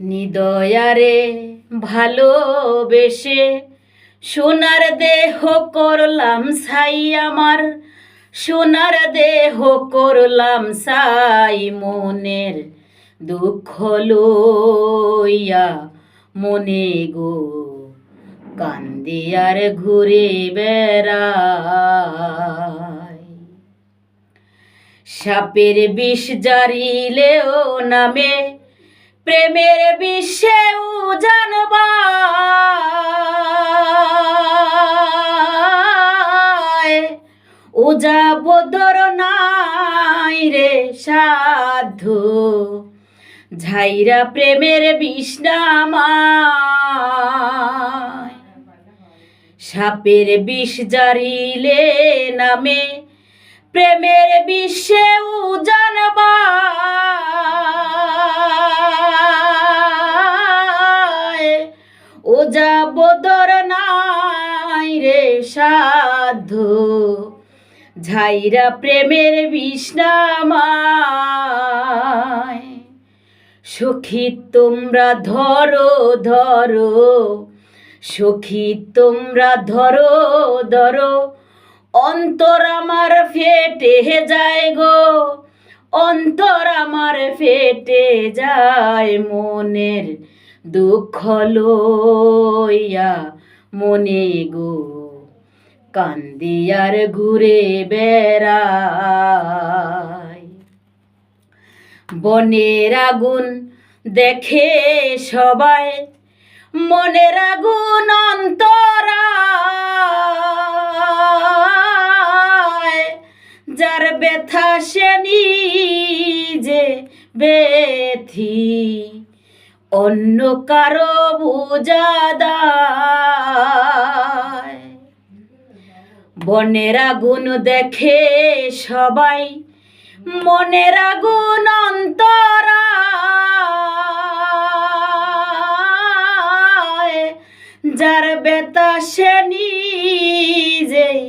নিদয়ারে ভালোবেসে সোনার দেহ করলাম সাই আমার, সোনার দেহ করলাম সাই মনের দুঃখ লইয়া মনে গো। কান্দিয়ার ঘুরে বেড়াই সাপের বিষ জারিলেও নামে প্রেমের বিশ্বে বদর নাই রে সাধু ঝাইরা প্রেমের বিষ্ণামায় সাপের বিষ জারিলে নামে প্রেমের বিশ্বে উজানবায় নাই রে সাধু ঝাইরা প্রেমের বিষ্ণামায়। সখী, তোমরা ধরো ধরো। সখী, তোমরা ধরো ধরো। অন্তর আমার ফেটে যায় গো। অন্তর আমার ফেটে যায় মনের দুঃখ লইয়া মনে গো। কান্দিয়ার ঘুরে বেড়াই বনের আগুন দেখে সবাই, মনের আগুন অন্তরায়। যার ব্যথা সে যে বেথি অন্য কারও বুঝাদায় বনের আগুন দেখে সবাই, মনের আগুন অন্তরায়। যার বেতা সে নিজেই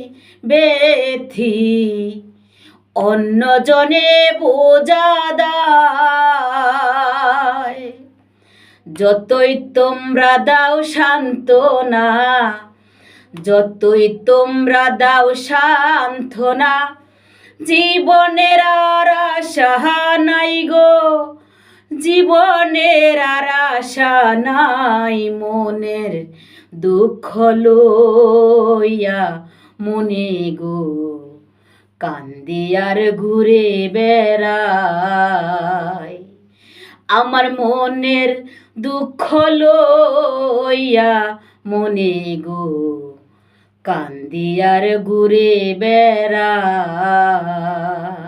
বেথি অন্য জনে বোঝাদায় যতই তোমরা দাও সান্ত্বনা যতই তোমরা দাও সান্ত্বনা, জীবনের আর আশা নাই গো। জীবনের আর আশা নাই, মনের দুঃখ লইয়া মনে গো। কান্দি আর ঘুরে বেড়াই, আমার মনের দুঃখ লইয়া মনে গো। কান্দিয়ার ঘুরে বেড়াই।